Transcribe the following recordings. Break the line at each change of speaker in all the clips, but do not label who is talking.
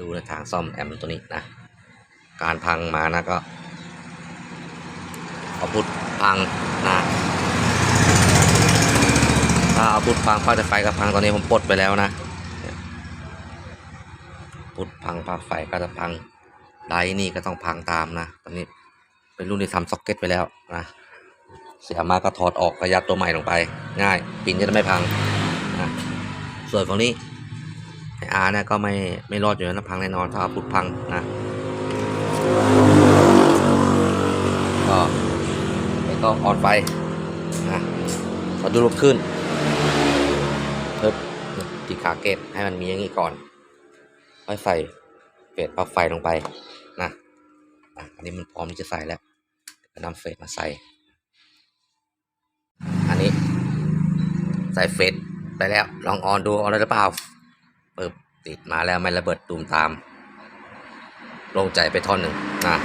ดูในทางซ่อมแอมตัวนี้นะ การพังมานะก็เอาพุทพังนะถ้าเอาพุทพังปลั๊กไฟก็พังตอนนี้ผมปลดไปแล้วนะพุทพังปลั๊กไฟก็จะพังไดนี่ก็ต้องพังตามนะ ตอนนี้เป็นรุ่นที่ทำซ็อกเก็ตไปแล้วนะเสียมาก็ถอดออกระยัดตัวใหม่ลงไป ง่าย ปินจะได้ไม่พังนะส่วนฝั่งนี้ ไออาร์เนี่ยก็ไม่ไม่รอดอยู่แล้วนะพังแน่นอนถ้าเอาพุทพังนะก็แล้วก็ออนไฟนะเราดูรูปขึ้นเพิ่มติดขาเกตให้มันมีอย่างนี้ก่อนค่อยใส่เฟสปลั๊กไฟลงไปนะอันนี้มันพร้อมที่จะใส่แล้วนำเฟสมาใส่ อันนี้ใส่เฟสไปแล้ว ลองออนดูออนได้หรือเปล่า ปึบติดมาแล้วไม่ระเบิดตูมตามโล่งใจไปท่อนหนึ่งนะ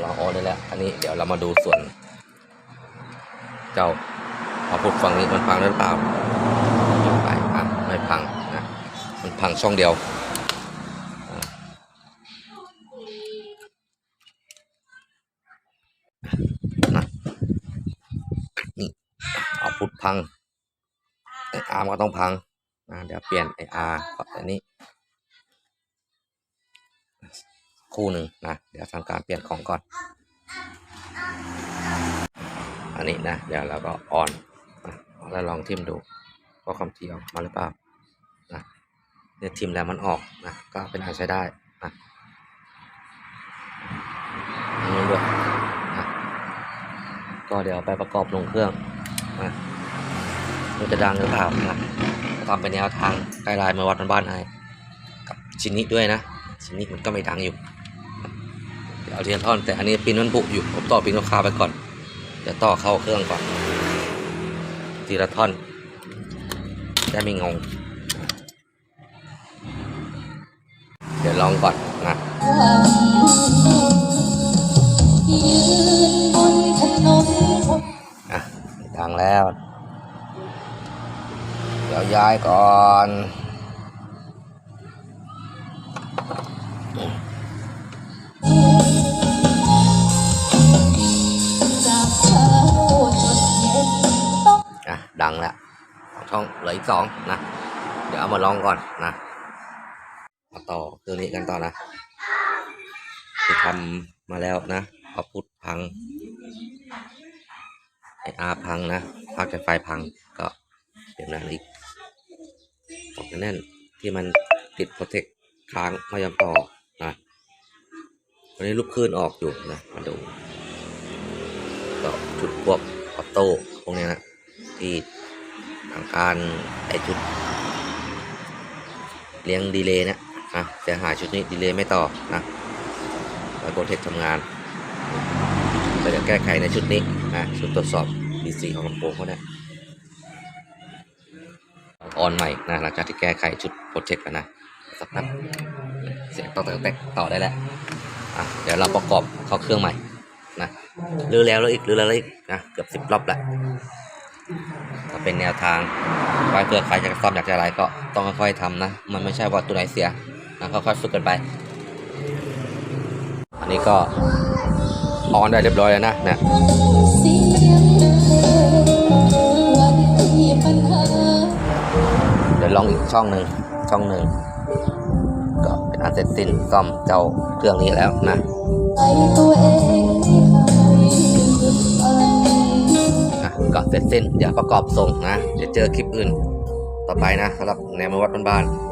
เราออนได้แล้ว อันนี้เดี๋ยวเรามาดูส่วน เจ้าพอพูดฝั่งนี้มันพังหรือเปล่าไปอะไม่พังนะมันพังช่องเดียวนะนี่เอาพุทพังไออาร์มก็ต้องพัง นะเดี๋ยวเปลี่ยนไออาร์อันนี้ คู่หนึ่งนะเดี๋ยวทำการเปลี่ยนของก่อน อันนี้นะ เดี๋ยวเราก็ออนแล้วลองทิมดูว่าความถี่ออกมาหรือเปล่านะเนี่ยทิมแล้วมันออกนะก็เป็นอันใช้ได้นะอันนี้ด้วยนะก็เดี๋ยวไปประกอบลงเครื่องนะมันจะดังหรือเปล่านะ ก็ทำเป็นแนวทางใกล้ลายมาวัดบ้านๆให้กับชิ้นนี้ด้วยนะ ชิ้นนี้มันก็ไม่ดังอยู่ เดี๋ยวเอาเทียนท่อน แต่อันนี้ปินมันบุอยู่ ผมต่อปินคาไปก่อน เดี๋ยวต่อเข้าเครื่องก่อน ทีละท่อน ได้ไม่งง เดี๋ยวลองก่อนนะอะดังแล้ว ดี๋ยวย้ายก่อน
อะ
ดังแล้วช่องเหลืออีกสองนะ เดี๋ยวเอามาลองก่อนนะมาต่อเครื่องนี้กันต่อนะที่ทำมาแล้วนะเอาพุทพังไออาพังนะภาคไฟพังก็เดี๋ยวนั้นอีก ออกแน่นที่มันติดโปรเทคค้างไม่ยอมต่อนะวันนี้ลูกคลื่นออกอยู่นะมาดูก็จุดพวกออโต้พวกเนี้ยนะที่ทางการไอจุดเลี้ยงดีเลย์นี่ยนะเสียหายชุดนี้ดีเลย์ไม่ต่อนะไว้โปรเทคทำงานเราจะแก้ไขในชุดนี้นะชุดตรวจสอบ DC ของลำโพงเขาเนี่ย ออนใหม่นะหลังจากที่แก้ไขชุดโปรเจกต์กันนะสักพักเสียงต่อแตกต่อได้แล้วอะเดี๋ยวเราประกอบเข้าเครื่องใหม่นะรื้อแล้วแล้วอีกรื้อแล้วอีกนะเกือบสิบรอบแล้วก็เป็นแนวทางไว้เพื่อใครจะซ่อมอยากจะอะไรก็ต้องค่อยๆทำนะ มันไม่ใช่ว่าตัวไหนเสียนะค่อยๆฝึกกันไป อันนี้ก็ออนได้เรียบร้อยแล้วนะเนี่ย ลองอีกช่องหนึ่งช่องหนึ่งก็เป็นอันเสร็จสิ้นซ่อมเจ้าเครื่องนี้แล้วนะก็เสร็จสิ้นเดี๋ยวประกอบส่งนะเดี๋ยวเจอคลิปอื่นต่อไปนะสำหรับแนวมวัดบ้านๆ